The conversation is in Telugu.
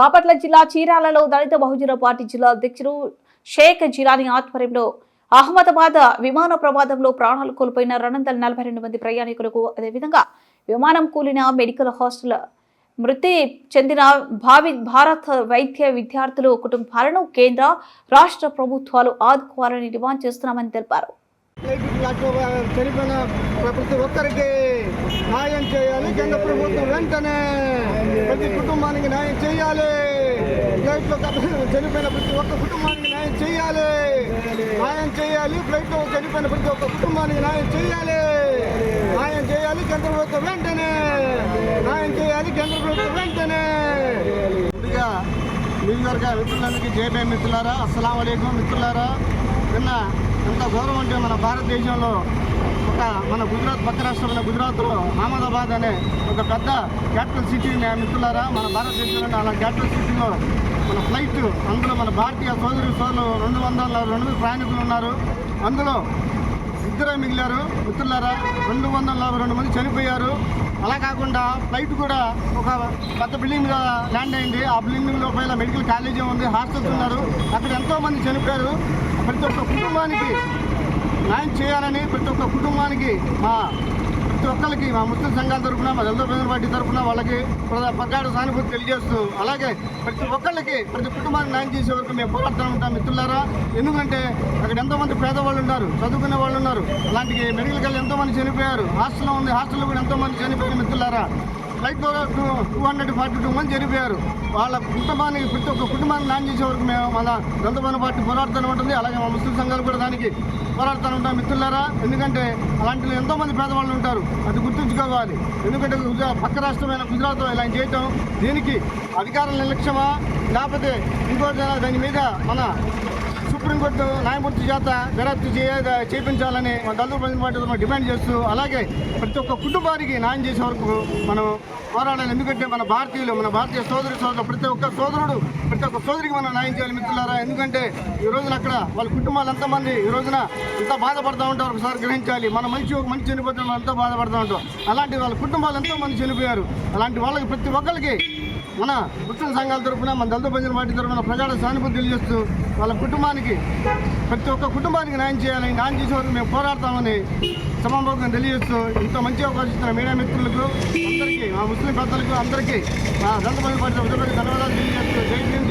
బాపట్ల జిల్లా చీరాలలో దళిత బహుజన పార్టీ జిల్లా అధ్యక్షుడు షేక్ జిలానీ ఆధ్వర్యంలో అహ్మదాబాద్ విమాన ప్రమాదంలో ప్రాణాలు కోల్పోయిన రెండు నలభై రెండు మంది ప్రయాణికులకు అదేవిధంగా విమానం కూలిన మెడికల్ హాస్టల్ మృతి చెందిన భావి భారత వైద్య విద్యార్థులు కుటుంబాలను కేంద్ర రాష్ట్ర ప్రభుత్వాలు ఆదుకోవాలని డిమాండ్ చేస్తున్నామని తెలిపారు. ఫ్లైట్ చనిపోయిన ప్రతి ఒక్కరికి న్యాయం చేయాలి కేంద్ర ప్రభుత్వం వెంటనే ప్రతి కుటుంబానికి న్యాయం చేయాలి ఫ్లైట్లో చనిపోయిన ప్రతి ఒక్క కుటుంబానికి న్యాయం చేయాలి న్యాయం చేయాలి ఫ్లైట్లో చనిపోయిన ప్రతి ఒక్క కుటుంబానికి న్యాయం చేయాలి న్యాయం చేయాలి కేంద్ర ప్రభుత్వం వెంటనే న్యాయం చేయాలి కేంద్ర ప్రభుత్వం వెంటనే ముందుగా నియోజకవర్గ మిత్రులందరికీ జేబీ మిత్రులారా అస్సలం అయికం మిత్రులారా. నిన్న ఎంత గౌరవం అంటే మన భారతదేశంలో ఒక మన గుజరాత్ పక్క రాష్ట్రంలో గుజరాత్లో అహ్మదాబాద్ అనే ఒక పెద్ద క్యాపిటల్ సిటీ మిత్రులారా మన భారతదేశంలో అలా క్యాపిటల్ సిటీలో మన ఫ్లైట్ అందులో మన భారతీయ సోదరి సోదరులు రెండు వందల రెండు ప్రయాణికులు ఉన్నారు. అందులో ఇద్దరే మిగిలారు. మిత్రులారా రెండు వందల నలభై రెండు మంది చనిపోయారు. అలా కాకుండా ఫ్లైట్ కూడా ఒక పెద్ద బిల్డింగ్ మీద ల్యాండ్ అయింది. ఆ బిల్డింగ్ లోపల మెడికల్ కాలేజీ ఉంది హాస్టల్స్ ఉన్నారు. అక్కడ ఎంతో మంది చనిపోయారు. ప్రతి ఒక్క కుటుంబానికి న్యాయం చేయాలని ప్రతి ఒక్క కుటుంబానికి మా ప్రతి ఒక్కరికి మా ముస్లిం సంఘాల తరఫున మా దళిత ప్రజల పార్టీ తరఫున వాళ్ళకి ప్రజా- ప్రగాఢ సానుభూతి తెలియజేస్తూ అలాగే ప్రతి ఒక్కళ్ళకి ప్రతి కుటుంబాన్ని న్యాయం చేసే వరకు మేము పోరాడుతూ ఉంటాం మిత్రులారా. ఎందుకంటే అక్కడ ఎంతోమంది పేదవాళ్ళు ఉన్నారు చదువుకునే వాళ్ళు ఉన్నారు. అలాంటి మెడికల్ కల్ ఎంతో మంది చనిపోయారు హాస్టల్లో ఉంది హాస్టల్లో కూడా ఎంతో మంది చనిపోయారు మిత్రులారా. ఫ్లైట్లో two two hundred forty two మంది చనిపోయారు. వాళ్ళ కుటుంబానికి ప్రతి ఒక్క కుటుంబాన్ని నాన్ చేసే వరకు మేము మన దళితమైన పార్టీ పోరాడుతూనే ఉంటుంది. అలాగే మా ముస్లిం సంఘాలు కూడా దానికి పోరాడుతూనే ఉంటాం మిత్రులారా. ఎందుకంటే అలాంటి ఎంతోమంది పేదవాళ్ళు ఉంటారు. అది గుర్తుంచుకోవాలి. ఎందుకంటే పక్క రాష్ట్రమైన గుజరాత్ ఇలా చేయటం దీనికి అధికారుల నిర్లక్ష్యమా? లేకపోతే ఇంకోటి దాని మీద మన సుప్రీంకోర్టు న్యాయమూర్తి చేత దర్యాప్తు చేయ చేయించాలని మన దళిత ప్రజల పార్టీ తరఫున డిమాండ్ చేస్తూ అలాగే ప్రతి ఒక్క కుటుంబానికి న్యాయం చేసే వరకు మనం పోరాడాలి ఎందుకంటే మన భారతీయులు మన భారతీయ సోదరి సోదరు ప్రతి ఒక్క సోదరుడు ప్రతి ఒక్క సోదరికి మనం న్యాయం చేయాలి మిత్రులారా. ఎందుకంటే ఈ రోజున అక్కడ వాళ్ళ కుటుంబాలు ఎంతమంది ఈ రోజున ఎంత బాధపడుతూ ఉంటారు ఒకసారి గ్రహించాలి. మన మంచి ఒక మంచి చనిపోతున్న మనం ఎంతో బాధపడుతూ ఉంటాం అలాంటి వాళ్ళ కుటుంబాలు ఎంతో మంది చనిపోయారు. అలాంటి వాళ్ళకి ప్రతి ఒక్కరికి మన ముస్లిం సంఘాల తరఫున మన దళిత ప్రజల పార్టీ తరఫున ప్రజల సానుభూతి తెలియజేస్తూ వాళ్ళ కుటుంబానికి ప్రతి ఒక్క కుటుంబానికి న్యాయం చేయాలని న్యాయం చేసే వరకు మేము పోరాడతామని సమాపంగా తెలియజేస్తూ ఇంత మంచి అవకాశం ఇచ్చిన మీడియా మిత్రులకు అందరికీ మా ముస్లిం పెద్దలకు అందరికీ మా దళిత ప్రజల పార్టీ తరఫున ధన్యవాదాలు తెలియజేస్తూ